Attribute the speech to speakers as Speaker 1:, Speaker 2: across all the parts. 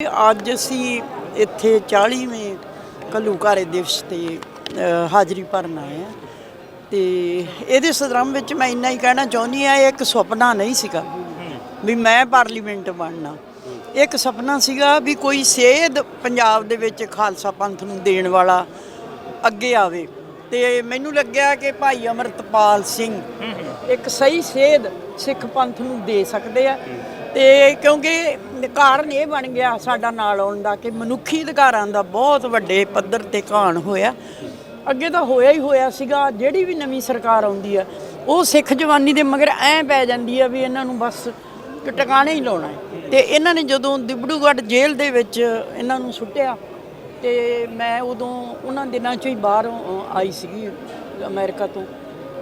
Speaker 1: ਅੱਜ ਅਸੀਂ ਇੱਥੇ 40ਵੇਂ ਘੱਲੂਘਾਰੇ ਦਿਵਸ ਤੇ ਹਾਜ਼ਰੀ ਭਰਨ ਆਏ ਆ ਤੇ ਇਹਦੇ ਸੰਦਰਭ ਵਿੱਚ ਮੈਂ ਇੰਨਾ ਹੀ ਕਹਿਣਾ ਚਾਹੁੰਦੀ ਆ ਇਹ ਇੱਕ ਸੁਪਨਾ ਨਹੀਂ ਸੀਗਾ ਵੀ ਮੈਂ ਪਾਰਲੀਮੈਂਟ ਬਣਨਾ। ਇੱਕ ਸੁਪਨਾ ਸੀਗਾ ਵੀ ਕੋਈ ਸੇਧ ਪੰਜਾਬ ਦੇ ਵਿੱਚ ਖਾਲਸਾ ਪੰਥ ਨੂੰ ਦੇਣ ਵਾਲਾ ਅੱਗੇ ਆਵੇ। ਤੇ ਮੈਨੂੰ ਲੱਗਿਆ ਕਿ ਭਾਈ ਅਮਰਤਪਾਲ ਸਿੰਘ ਇੱਕ ਸਹੀ ਸੇਧ ਸਿੱਖ ਪੰਥ ਨੂੰ ਦੇ ਸਕਦੇ ਆ। ਤੇ ਕਿਉਂਕਿ ਕਾਰਨ ਇਹ ਬਣ ਗਿਆ ਸਾਡਾ ਨਾਲ ਆਉਣ ਦਾ ਕਿ ਮਨੁੱਖੀ ਅਧਿਕਾਰਾਂ ਦਾ ਬਹੁਤ ਵੱਡੇ ਪੱਧਰ ਤੇ ਘਾਣ ਹੋਇਆ। ਅੱਗੇ ਤਾਂ ਹੋਇਆ ਹੀ ਹੋਇਆ ਸੀਗਾ, ਜਿਹੜੀ ਵੀ ਨਵੀਂ ਸਰਕਾਰ ਆਉਂਦੀ ਆ, ਉਹ ਸਿੱਖ ਜਵਾਨੀ ਦੇ ਮਗਰ ਐ ਪੈ ਜਾਂਦੀ ਆ ਵੀ ਇਹਨਾਂ ਨੂੰ ਬਸ ਕਿ ਟਿਕਾਣੇ ਹੀ ਲਾਉਣਾ ਹੈ। ਤੇ ਇਹਨਾਂ ਨੇ ਜਦੋਂ ਦਿਬੜੂਗੜ੍ਹ ਜੇਲ੍ਹ ਦੇ ਵਿੱਚ ਇਹਨਾਂ ਨੂੰ ਸੁੱਟਿਆ, ਤੇ ਮੈਂ ਉਦੋਂ ਉਹਨਾਂ ਦਿਨਾਂ 'ਚ ਹੀ ਬਾਹਰੋਂ ਆਈ ਸੀਗੀ ਅਮਰੀਕਾ ਤੋਂ।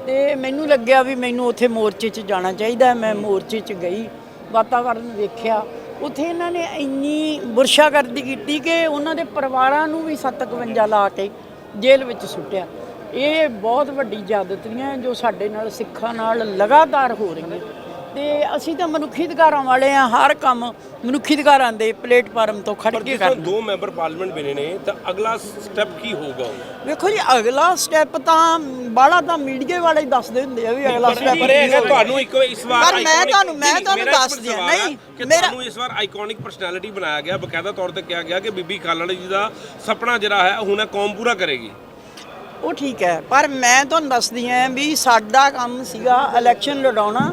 Speaker 1: ਤੇ ਮੈਨੂੰ ਲੱਗਿਆ ਵੀ ਮੈਨੂੰ ਉੱਥੇ ਮੋਰਚੇ 'ਚ ਜਾਣਾ ਚਾਹੀਦਾ ਮੈਂ ਮੋਰਚੇ 'ਚ ਗਈ, ਵਾਤਾਵਰਨ ਵੇਖਿਆ ਉੱਥੇ ਇਹਨਾਂ ਨੇ ਇੰਨੀ ਬੁਰਸ਼ਾਗਰਦੀ ਕੀਤੀ ਕਿ ਉਹਨਾਂ ਦੇ ਪਰਿਵਾਰਾਂ ਨੂੰ ਵੀ 751 ਲਾ ਕੇ ਜੇਲ੍ਹ ਵਿੱਚ ਸੁੱਟਿਆ। ਇਹ ਬਹੁਤ ਵੱਡੀ ਜ਼ਿਆਦਤੀਆਂ ਜੋ ਸਾਡੇ ਨਾਲ, ਸਿੱਖਾਂ ਨਾਲ ਲਗਾਤਾਰ ਹੋ ਰਹੀਆਂ। ਤੇ ਅਸੀਂ ਤਾਂ ਮਨੁੱਖੀ ਅਧਿਕਾਰਾਂ ਵਾਲੇ ਆ ਹਰ ਕੰਮ ਮਨੁੱਖੀ ਅਧਿਕਾਰਾਂ ਦੇ ਪਲੇਟਫਾਰਮ ਤੋਂ ਖੜ
Speaker 2: ਪਰ
Speaker 1: ਕੇ
Speaker 2: ਜਿਸ
Speaker 1: ਕਰਦੇ
Speaker 2: ਦੋ ਮੈਂਬਰ ਪਾਰਲੀਮੈਂਟ ਬਣੇ ਨੇ ਤਾਂ ਅਗਲਾ ਸਟੈਪ ਕੀ ਹੋਊਗਾ?
Speaker 1: ਵੇਖੋ ਜੀ ਅਗਲਾ ਸਟੈਪ ਤਾਂ ਬਾਹਲਾ ਤਾਂ ਮੀਡੀਆ ਵਾਲੇ ਹੀ ਦੱਸਦੇ ਹੁੰਦੇ ਆ ਵੀ ਅਗਲਾ ਸਟੈਪ
Speaker 2: ਪਰ ਇਹ ਹੈਗਾ ਤੁਹਾਨੂੰ ਇੱਕ ਇਸ ਵਾਰ
Speaker 1: ਪਰ ਮੈਂ
Speaker 2: iconic-
Speaker 1: ਤੁਹਾਨੂੰ- ਮੈਂ
Speaker 2: ਨਹੀਂ,
Speaker 1: ਤੁਹਾਨੂੰ
Speaker 2: ਮੇਰਾ ਇੱਕ
Speaker 1: ਦੱਸ ਦਿਆਂ,
Speaker 2: ਸਵਾਲ ਹੈ
Speaker 1: ਨਹੀਂ,
Speaker 2: ਕਿ
Speaker 1: ਮੇਰਾ-
Speaker 2: ਤੁਹਾਨੂੰ ਇਸ ਵਾਰ ਆਈਕੋਨਿਕ ਪਰਸਨੈਲਿਟੀ ਬਣਾਇਆ ਗਿਆ ਬਕਾਇਦਾ ਤੌਰ ਤੇ ਕਿਹਾ ਗਿਆ ਕਿ ਬੀਬੀ ਖਾਲੜਾ ਜੀ ਦਾ ਸੁਪਨਾ ਜਿਹੜਾ ਹੈ ਹੁਣ ਇਹ ਕੌਮ ਪੂਰਾ ਕਰੇਗੀ
Speaker 1: ਉਹ ਠੀਕ ਹੈ ਪਰ ਮੈਂ ਤੁਹਾਨੂੰ ਦੱਸਦੀ ਹਾਂ ਵੀ ਸਾਡਾ ਕੰਮ ਸੀਗਾ ਇਲੈਕਸ਼ਨ ਲੜਾਉਣਾ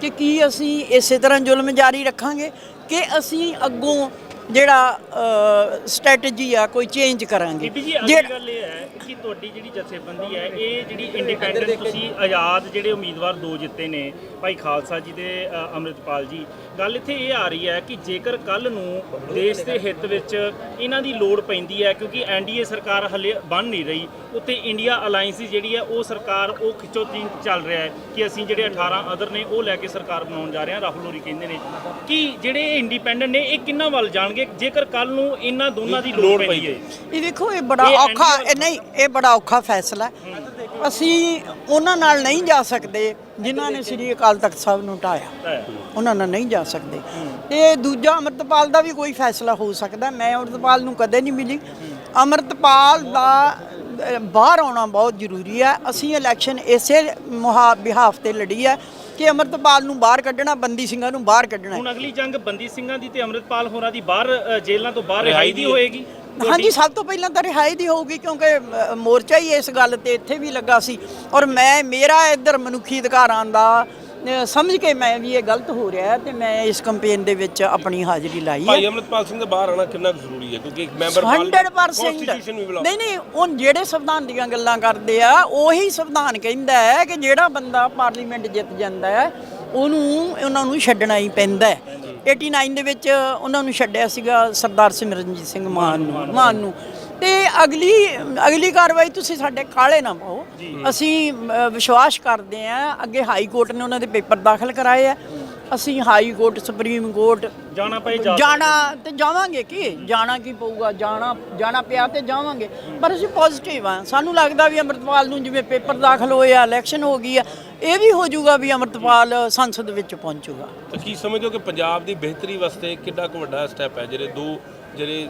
Speaker 1: ਕਿ ਕੀ ਅਸੀਂ ਇਸੇ ਤਰ੍ਹਾਂ ਜ਼ੁਲਮ ਜਾਰੀ ਰੱਖਾਂਗੇ? ਕਿ ਅਸੀਂ ਅੱਗੋਂ ਜਿਹੜਾ ਸਟ੍ਰੈਟਜੀ ਆ ਕੋਈ ਚੇਂਜ ਕਰਾਂਗੇ।
Speaker 3: ਬੀਬੀ ਜੀ ਅਗਲੀ ਗੱਲ ਇਹ ਹੈ ਕਿ ਤੁਹਾਡੀ ਜਿਹੜੀ ਜਥੇਬੰਦੀ ਹੈ ਇਹ ਜਿਹੜੀ ਇੰਡੀਪੈਂਡੈਂਟ ਤੁਸੀਂ ਆਜ਼ਾਦ ਜਿਹੜੇ ਉਮੀਦਵਾਰ ਦੋ ਜਿੱਤੇ ਨੇ ਭਾਈ ਖਾਲਸਾ ਜੀ ਅ, ਅੰਮ੍ਰਿਤਪਾਲ ਜੀ ਗੱਲ ਇੱਥੇ ਇਹ ਆ ਰਹੀ ਹੈ ਕਿ ਜੇਕਰ ਕੱਲ ਨੂੰ ਦੇਸ਼ ਦੇ ਹਿੱਤ ਵਿੱਚ ਇਹਨਾਂ ਦੀ ਲੋੜ ਪੈਂਦੀ ਹੈ ਕਿਉਂਕਿ ਐਨਡੀਏ ਸਰਕਾਰ ਹਲੇ ਬਣ ਨਹੀਂ ਰਹੀ ਉੱਤੇ ਇੰਡੀਆ ਅਲਾਈਅੰਸ ਜਿਹੜੀ ਹੈ ਉਹ ਸਰਕਾਰ ਉਹ ਖਿੱਚੋਤੀ ਚੱਲ ਰਿਹਾ ਹੈ ਕਿ ਅਸੀਂ ਜਿਹੜੇ 18 ਅਦਰ ਨੇ ਉਹ ਲੈ ਕੇ ਸਰਕਾਰ ਬਣਾਉਣ ਜਾ ਰਹੇ ਹਾਂ ਰਾਹੁਲ ਹੋਰੀ ਕਹਿੰਦੇ ਨੇ। ਕਿ ਜਿਹੜੇ ਇੰਡੀਪੈਂਡੈਂਟ ਨੇ ਇਹ ਕਿੰਨਾ ਵੱਲ ਜਾਣਗੇ? ਜੇਕਰ ਕੱਲ ਨੂੰ ਇਹਨਾਂ ਦੋਨਾਂ ਦੀ ਲੋੜ ਪੈਂਦੀ ਹੈ।
Speaker 1: ਇਹ ਵੇਖੋ ਇਹ ਬੜਾ ਔਖਾ ਇਹ ਨਹੀਂ ਇਹ ਬੜਾ ਔਖਾ ਫੈਸਲਾ ਹੈ। ਅਸੀਂ ਉਹਨਾਂ ਨਾਲ ਨਹੀਂ ਜਾ ਸਕਦੇ ਜਿਨ੍ਹਾਂ ਨੇ ਸ੍ਰੀ ਅਕਾਲ ਤਖਤ ਸਾਹਿਬ ਨੂੰ ਢਾਇਆ ਉਹਨਾਂ ਨਾਲ ਨਹੀਂ ਜਾ ਸਕਦੇ। ਤੇ ਦੂਜਾ ਅਮਰਤਪਾਲ ਦਾ ਵੀ ਕੋਈ ਫੈਸਲਾ ਹੋ ਸਕਦਾ। ਮੈਂ ਅਮਰਤਪਾਲ ਨੂੰ ਕਦੇ ਨਹੀਂ ਮਿਲੀ। ਅਮਰਤਪਾਲ ਦਾ ਬਾਹਰ ਆਉਣਾ ਬਹੁਤ ਜ਼ਰੂਰੀ ਹੈ। ਅਸੀਂ ਇਲੈਕਸ਼ਨ ਇਸੇ ਮੁਹਾ ਬਿਹਾਫ ਤੇ ਲੜੀ ਹੈ। ਕਿ ਅਮਰਤਪਾਲ ਨੂੰ ਬਾਹਰ ਕੱਢਣਾ ਬੰਦੀ ਸਿੰਘਾਂ ਨੂੰ ਬਾਹਰ ਕੱਢਣਾ ਹੈ।
Speaker 3: ਹੁਣ ਅਗਲੀ ਜੰਗ ਬੰਦੀ ਸਿੰਘਾਂ ਦੀ ਤੇ ਅੰਮ੍ਰਿਤਪਾਲ ਹੋਰਾਂ ਦੀ ਬਾਹਰ ਅ, ਜੇਲ੍ਹਾਂ ਤੋਂ ਬਾਹਰ ਰਿਹਾਈ ਦੀ ਹੋਏਗੀ।
Speaker 1: ਹਾਂਜੀ ਸਭ ਤੋਂ ਪਹਿਲਾਂ ਤਾਂ ਰਿਹਾਈ ਦੀ ਹੋਊਗੀ ਕਿਉਂਕਿ ਅ, ਮੋਰਚਾ ਹੀ ਇਸ ਗੱਲ ਤੇ ਇੱਥੇ ਵੀ ਲੱਗਾ ਸੀ। ਔਰ ਮੈਂ ਮੇਰਾ ਇੱਧਰ ਮਨੁੱਖੀ ਅਧਿਕਾਰਾਂ ਦਾ ਸਮਝ ਕੇ ਮੈਂ ਵੀ ਇਹ ਗਲਤ ਹੋ ਰਿਹਾ ਹੈ ਤੇ ਮੈਂ ਇਸ ਕੈਂਪੇਨ ਦੇ ਵਿੱਚ ਆਪਣੀ ਹਾਜ਼ਰੀ ਲਾਈ ਹੈ।
Speaker 2: ਭਾਈ ਅਮਰਤਪਾਲ ਸਿੰਘ ਦਾ ਬਾਹਰ ਆਣਾ ਕਿੰਨਾ ਕੁ ਜ਼ਰੂਰੀ ਹੈ ਕਿਉਂਕਿ ਇੱਕ ਮੈਂਬਰ
Speaker 1: 100%
Speaker 2: Constitution ਵੀ ਬੁਲਾਓ।
Speaker 1: ਨਹੀਂ ਨਹੀਂ ਉਹ ਜਿਹੜੇ ਸੰਵਿਧਾਨ ਦੀਆਂ ਗੱਲਾਂ ਕਰਦੇ ਆ ਉਹੀ ਸੰਵਿਧਾਨ ਕਹਿੰਦਾ ਹੈ ਕਿ ਜਿਹੜਾ ਬੰਦਾ ਪਾਰਲੀਮੈਂਟ ਜਿੱਤ ਜਾਂਦਾ ਹੈ ਉਹਨੂੰ ਉਹਨਾਂ ਨੂੰ ਛੱਡਣਾ ਹੀ ਪੈਂਦਾ ਹੈ। 89 ਦੇ ਵਿੱਚ ਉਹਨਾਂ ਨੂੰ ਛੱਡਿਆ ਸੀਗਾ ਸਰਦਾਰ ਸਿਮਰਨਜੀਤ ਸਿੰਘ ਮਾਨ ਨੂੰ ਮਾਨ ਨੂੰ। ਤੇ ਅਗਲੀ ਅਗਲੀ ਕਾਰਵਾਈ ਤੁਸੀਂ ਸਾਡੇ ਕਾਲੇ ਨਾ ਪਾਓ। ਅਸੀਂ ਅ, ਵਿਸ਼ਵਾਸ ਕਰਦੇ ਆ ਅੱਗੇ ਹਾਈ ਕੋਰਟ ਨੇ ਉਹਨਾਂ ਦੇ ਪੇਪਰ ਦਾਖਲ ਕਰਾਏ ਆ। ਅਸੀਂ ਹਾਈ ਕੋਰਟ ਸੁਪਰੀਮ ਕੋਰਟ
Speaker 3: ਜਾਣਾ ਪਏ ਜਾ
Speaker 1: ਜਾਣਾ ਤੇ ਜਾਵਾਂਗੇ ਕੀ? ਜਾਣਾ ਕੀ ਪਊਗਾ? ਜਾਣਾ ਜਾਣਾ ਪਿਆ ਤੇ ਜਾਵਾਂਗੇ। ਪਰ ਅਸੀਂ ਪੋਜ਼ਿਟਿਵ ਆ ਸਾਨੂੰ ਲੱਗਦਾ ਵੀ ਅੰਮ੍ਰਿਤਪਾਲ ਨੂੰ ਜਿਵੇਂ ਪੇਪਰ ਦਾਖਲ ਹੋਏ ਆ ਇਲੈਕਸ਼ਨ ਹੋ ਗਈ ਆ ਇਹ ਵੀ ਹੋ ਜਾਊਗਾ ਵੀ ਅੰਮ੍ਰਿਤਪਾਲ ਸੰਸਦ ਵਿੱਚ ਪਹੁੰਚੂਗਾ।
Speaker 2: ਤਾਂ ਕੀ ਸਮਝਦੇ ਹੋ ਕਿ ਪੰਜਾਬ ਦੀ ਬਿਹਤਰੀ ਵਾਸਤੇ ਕਿੰਨਾ ਕੁ ਵੱਡਾ ਸਟੈਪ ਹੈ? ਜਿਹੜੇ ਦੋ ਜਿਹੜੇ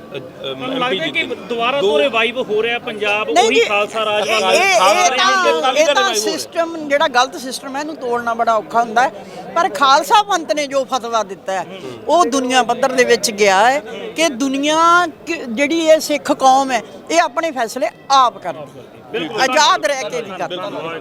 Speaker 3: ਮੈਨੂੰ ਲੱਗਦਾ ਕਿ ਦੁਬਾਰਾ ਤੋਂ ਰਿਵਾਈਵ ਹੋ ਰਿਹਾ ਪੰਜਾਬ
Speaker 1: ਨਹੀਂ
Speaker 3: ਉਹੀ
Speaker 1: ਜੀ,
Speaker 3: ਖਾਲਸਾ ਰਾਜ
Speaker 1: ਇਹ
Speaker 3: ਵਾਲਾ
Speaker 1: ਇਹ- ਇਹ
Speaker 2: ਖਾਲਸਾ
Speaker 1: ਤਾਂ
Speaker 2: ਅਕਾਲੀ
Speaker 1: ਇਹ
Speaker 2: ਦਾ
Speaker 1: ਤਾਂ
Speaker 2: revive ਹੋ ਰਿਹਾ।
Speaker 1: ਸਿਸਟਮ ਜਿਹੜਾ ਗਲਤ ਸਿਸਟਮ ਹੈ ਇਹਨੂੰ ਤੋੜਨਾ ਬੜਾ ਔਖਾ ਹੁੰਦਾ ਹੈ। ਪਰ ਖਾਲਸਾ ਪੰਥ ਨੇ ਜੋ ਫਤਵਾ ਦਿੱਤਾ ਹੈ ਉਹ ਦੁਨੀਆ ਪੱਧਰ ਦੇ ਵਿੱਚ ਗਿਆ ਹੈ ਕਿ ਦੁਨੀਆ ਜਿਹੜੀ ਇਹ ਸਿੱਖ ਕੌਮ ਹੈ ਇਹ ਆਪਣੇ ਫੈਸਲੇ ਆਪ ਕਰਦੀ ਹੈ। ਆਜ਼ਾਦ ਰਹਿ ਕੇ ਵੀ ਕਰਦੀ। ਹੈ